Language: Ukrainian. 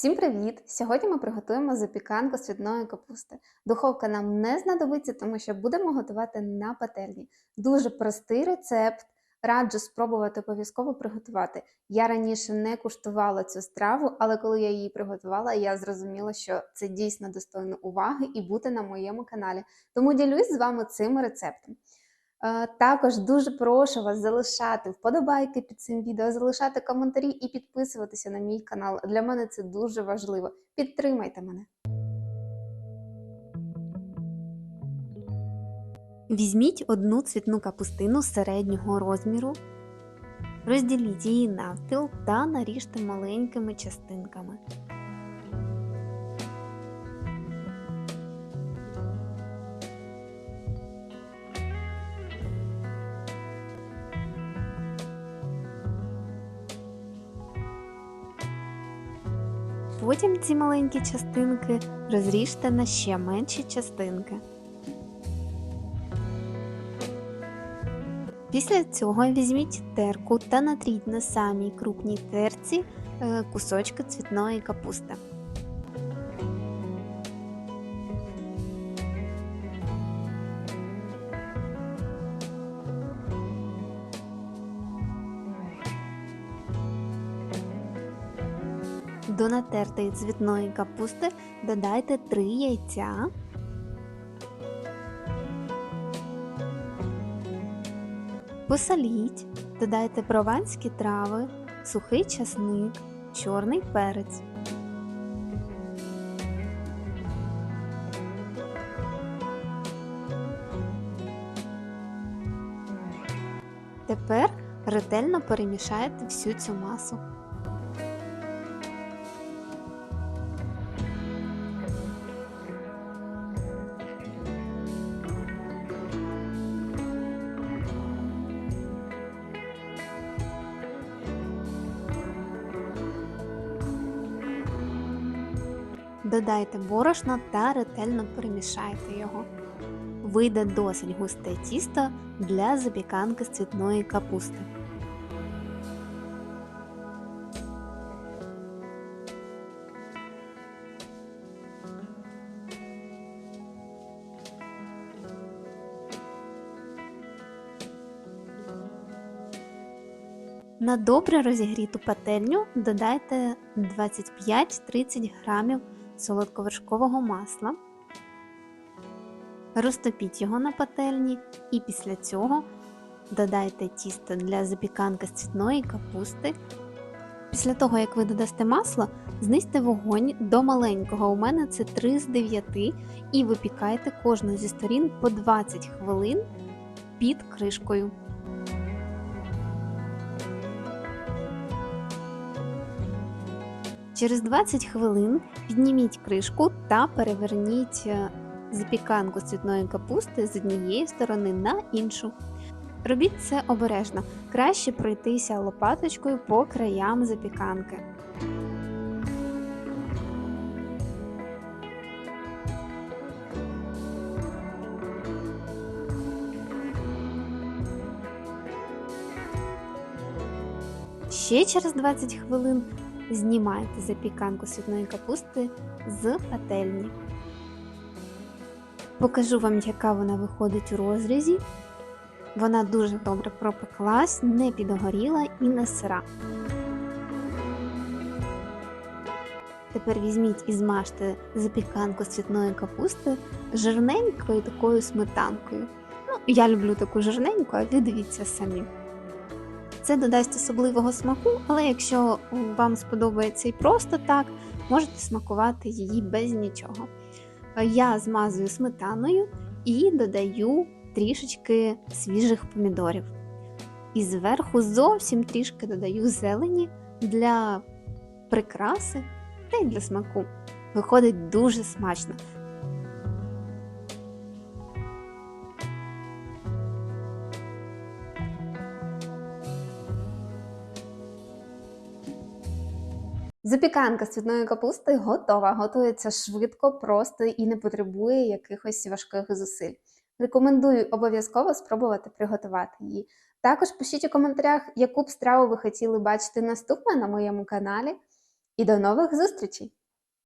Всім привіт! Сьогодні ми приготуємо запіканку з капусти. Духовка нам не знадобиться, тому що будемо готувати на пательні. Дуже простий рецепт. Раджу спробувати обов'язково приготувати. Я раніше не куштувала цю страву, але коли я її приготувала, я зрозуміла, що це дійсно достойно уваги і бути на моєму каналі. Тому ділюсь з вами цим рецептом. Е, Також дуже прошу вас залишати вподобайки під цим відео, залишати коментарі і підписуватися на мій канал. Для мене це дуже важливо. Підтримайте мене. Візьміть одну цвітну капустину середнього розміру, розділіть її навпіл та наріжте маленькими частинками. Потім ці маленькі частинки розріжте на ще менші частинки. Після цього візьміть терку та натріть на самій крупній терці е, кусочки цвітної капусти. До натертої цвітної капусти додайте 3 яйця. Посоліть, додайте прованські трави, сухий часник, чорний перець. Тепер ретельно перемішайте всю цю масу. Додайте борошно та ретельно перемішайте його. Вийде досить густе тісто для запіканки з цвітної капусти. На добре розігріту пательню додайте 25-30 грамів солодковершкового масла. Розтопіть його на пательні і після цього додайте тісто для запіканки з цвітної капусти. Після того, як ви додасте масло, знизьте вогонь до маленького, у мене це 3 з 9, і випікайте кожну зі сторін по 20 хвилин під кришкою. Через 20 хвилин підніміть кришку та переверніть е, запіканку цвітної капусти з однієї сторони на іншу. Робіть це обережно, краще пройтися лопаточкою по краям запіканки. Ще через 20 хвилин знімайте запіканку світної капусти з пательні. Покажу вам, яка вона виходить у розрізі. Вона дуже добре пропеклась, не підгоріла і не сира. Тепер візьміть і змажте запіканку з цвітної капусти жирненькою такою сметанкою. Ну, я люблю таку жирненьку, а ви дивіться самі. Це додасть особливого смаку, але якщо вам сподобається і просто так, можете смакувати її без нічого. Я змазую сметаною і додаю трішечки свіжих помідорів. І зверху зовсім трішки додаю зелені для прикраси та й для смаку. Виходить дуже смачно. Запіканка з цвітної капусти готова. Готується швидко, просто і не потребує якихось важких зусиль. Рекомендую обов'язково спробувати приготувати її. Також пишіть у коментарях, яку б страву ви хотіли бачити наступне на моєму каналі. І до нових зустрічей!